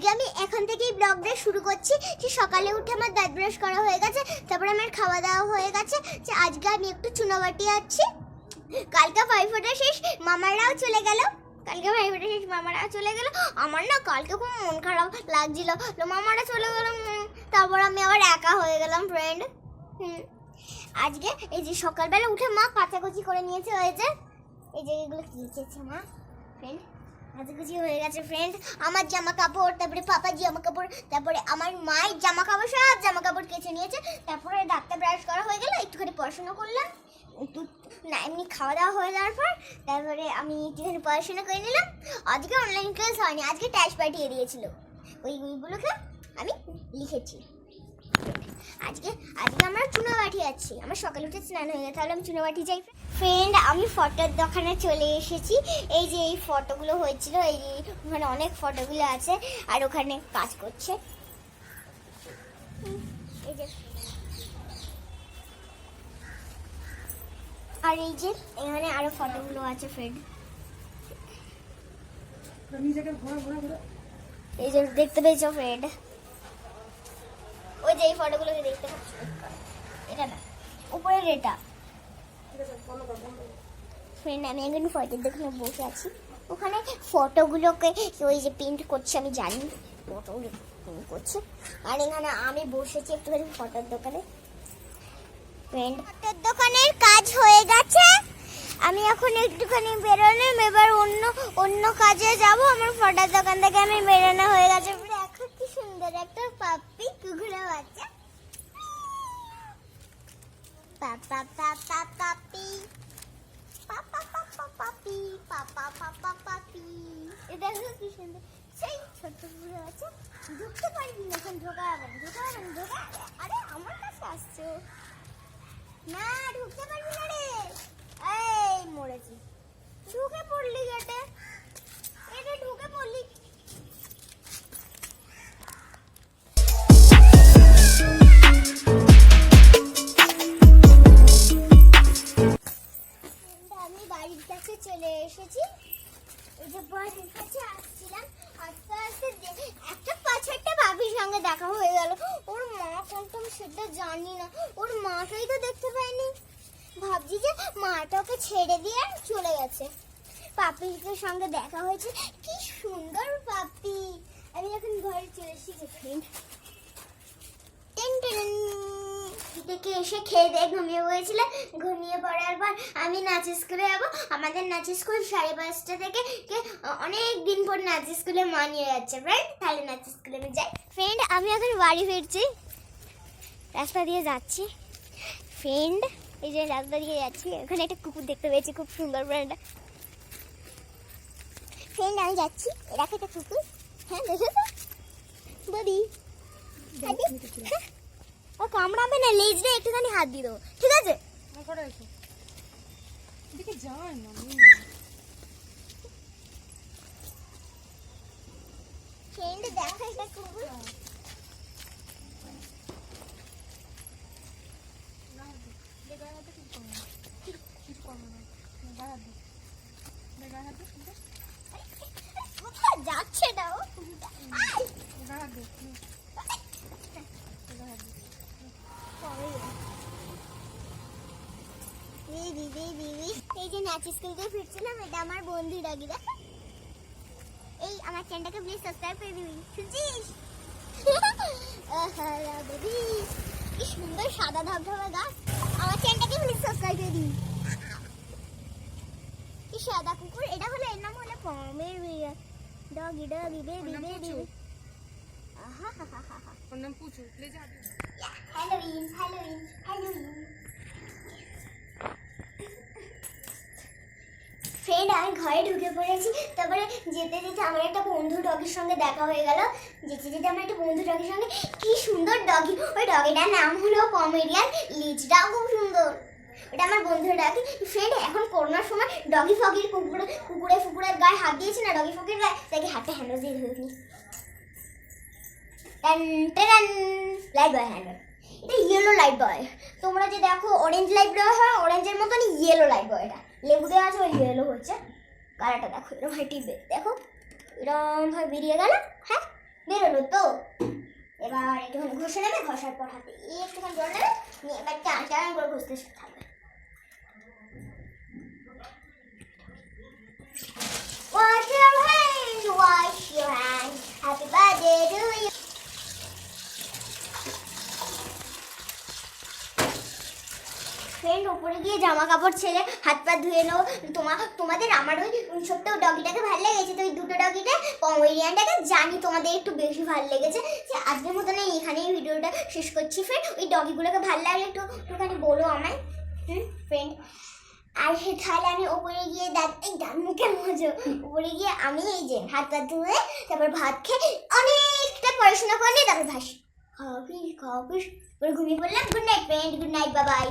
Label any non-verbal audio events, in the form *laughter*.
আজকে আমি এখন থেকেই ব্লগটা শুরু করছি যে সকালে উঠে আমার দাঁত ব্রাশ করা হয়ে গেছে, তারপরে আমার খাওয়া দাওয়া হয়ে গেছে, যে আজকে আমি একটু চুনাবাটি আছি কালকে ফাইফোটা শেষ, মামারাও চলে গেল। কালকে ফাইফোটা শেষ, মামারাও চলে গেল। আমার না কালকে খুব মন খারাপ লাগছিল। মামারা চলে গেল তারপর আমি আবার একা হয়ে গেলাম ফ্রেন্ড আজকে এই যে সকালবেলা উঠে মা কাচাকুচি করে নিয়েছে, হয়েছে। এই যে এগুলো কি চেয়েছে মা? ফ্রেন্ড কাচাকুচি হয়ে গেছে ফ্রেন্ড আমার জামা কাপড় তারপরে পাপার জামা কাপড় তারপরে আমার মায়ের জামা কাপড় সব জামা কাপড় কেচে নিয়েছে। তারপরে ডাক্তার ব্রাশ করা হয়ে গেল, একটুখানি পড়াশোনা করলাম। একটু না, এমনি খাওয়া দাওয়া হয়ে যাওয়ার পর তারপরে আমি একটুখানি পড়াশোনা করে নিলাম। আজকে অনলাইন ক্লাস হয়নি, আজকে ট্যাশ পাঠিয়ে দিয়েছিল। ওই ওইগুলোকে আমি লিখেছি। আজকে আজকে আমরা চুনাবাটি আছি। আমার সকালে উঠে স্নান হয়ে গেছে তাহলে আমি চুনাবাটি যাই ফ্রেন্ড আমি ফটোর দোকানে চলে এসেছি। এই যে এই ফটোগুলো হয়েছিল এই যে ওখানে অনেক ফটোগুলো আছে আর ওখানে কাজ করছে। এই যে। আর এই যে এখানে আরও ফটোগুলো আছে ফ্রেন্ড এই যে দেখতে পেয়েছ ফ্রেন্ড ওই যে এই ফটোগুলোকে দেখতে পাচ্ছ। এটা না। উপরের এটা ফ্রেন্ড আমি এখন ফটোর দোকানে বসে আছি। ওখানে ফটোগুলোকে ওই যে প্রিন্ট করছে, আমি জানি ফটোগুলো প্রিন্ট করছে। আর এখানে আমি বসেছি একটুখানি ফটোর দোকানে। ফ্রেন্ড ফটোর দোকানের কাজ হয়ে গেছে। আমি এখন একটুখানি বেরোলাম, এবার অন্য অন্য কাজে যাব। আমার ফটোর দোকান থেকে আমি বেরোনো হয়ে গেছে দেখো কি সুন্দর একটা কুকুরের বাচ্চা পাপা পাপা পাপি পাপা পাপা পাপি পাপা পাপা পাপি এ দেখো কি সুন্দর সেই ছোট্ট কুকুরের বাচ্চা ঢুকতে পারবি না এখন ঢোকা হবে ঢোকা আরে আমার কাছে আসছো না ঢুকতে পারবি না রে এই মরেছি ঢুকে পড়লি গেটে চলে এসেছি। এই যে বাড়ির কাছে আসছিলাম। আস্তে আস্তে একটা পাঁচটা ভাবির সঙ্গে দেখা হয়ে গেল। ওর মা কোনটা সেটা জানি না। ওর মাটাই তো দেখতে পাইনি। ভাবছি যে মাটা ওকে ছেড়ে দিয়ে চলে গেছে। পাপির সঙ্গে দেখা হয়েছে। কি সুন্দর পাপি। আমি এখন ঘরে চলে এসেছি। ফ্রেন্ড টেন টেন থেকে এসে খেয়ে দিয়ে ঘুমিয়ে পড়েছিল। ঘুমিয়ে পড়ার পর আমি নাচ স্কুলে যাব। আমাদের নাচ স্কুল সাড়ে পাঁচটা থেকে কে অনেক দিন পর নাচ স্কুলে মানিয়ে যাচ্ছে ফ্রেন্ড তাহলে নাচ স্কুলে আমি যাই। ফ্রেন্ড আমি এখন বাড়ি ফিরছি। রাস্তা দিয়ে যাচ্ছি। ফ্রেন্ড এই যে রাস্তা দিয়ে যাচ্ছি। ওখানে একটা কুকুর দেখতে পেয়েছি খুব সুন্দর ফ্রেন্ড ফ্রেন্ড আমি যাচ্ছি। এরাকে একটা কুকুর। হ্যাঁ দেখেছ বডি হ্যাঁ। ও কামড়াবে না লেজটা একটুখানি হাত দিয়ে দেবো। ঠিক আছে? এদিকে কোথায় যাচ্ছে না ও? এই যে নাচ স্কুল থেকে ফিরছিলাম এটা আমার বন্ধু ডাকি দেখ। এই আমার চ্যানেলটাকে প্লিজ সাবস্ক্রাইব করে দিবি শুনছিস? দিদি কি সুন্দর সাদা ধবধবে গাছ। আমার চ্যানেলটাকে প্লিজ সাবস্ক্রাইব করে দিবি। কি সাদা কুকুর? এটা হলো এর নাম হলো পমের ডগি ডগি বেবি বেবি *laughs* ওর নাম পুচু হাত দে। হ্যালোইন ফ্রেন্ড আমি ঘরে ঢুকে পড়েছি, তারপরে যেতে যেতে আমার একটা বন্ধু ডগির সঙ্গে দেখা হয়ে গেল। যেতে যেতে আমার একটা বন্ধু ডগির সঙ্গে, কি সুন্দর ডগি। ওই ডগিটার নাম হলো কমেডিয়ান লিজটাও খুব সুন্দর। ওটা আমার বন্ধুর ডাকি ফ্রেন্ড এখন করোনার সময় ডগি ফগির কুকুরে কুকুরে ফুকুরের গায়ে হাত দিয়েছি না, ডগি ফগির গায়ে? তাকে হাতটা হ্যান্ডেল দিয়ে ধরে লাইট বয় হ্যান্ডেল এটা ইয়েলো লাইট বয় তোমরা যে দেখো অরেঞ্জ লাইট বয় হয় অরেঞ্জের মতনই ইয়েলো লাইট বয় এটা লেবু দেওয়া আছে, ওই ইয়েলো হচ্ছে। কালারটা দেখো এরকম ভাই টিপবে দেখো এরকম ভাবে বেরিয়ে গেল। হ্যাঁ বেরোলো তো। এবার একটুখানি ঘষে নেবে, ঘষার পর হাতে একটুখানি জল নেবে নিয়ে এবার টান টান করে ঘষতে থাকবে ফ্রেন্ড ওপরে গিয়ে জামা কাপড় ছেড়ে হাত পা ধুয়ে নেব তোমার তোমাদের আমার ওই ছোট্ট ডগিটাকে ভালো লেগেছে তো, ওই দুটো ডগিটা পমেরিয়ানটাকে জানি তোমাদের একটু বেশি ভালো লেগেছে। যে আজকের মতন এখানেই ভিডিওটা শেষ করছি ফ্রেন্ড ওই ডগিগুলোকে ভালো লাগলে একটু একটুখানি বলো আমায়। হুম ফ্রেন্ড আর তাহলে আমি ওপরে গিয়ে দাঁত এই দাঁত মুখে মজো। উপরে গিয়ে আমি এই যে হাত পা ধুয়ে তারপর ভাত খেয়ে অনেকটা পড়াশোনা করে নিয়ে তারপর ভাসি। খাওয়া খাওয়া ঘুমিয়ে পড়লাম। Good night friend good night Babai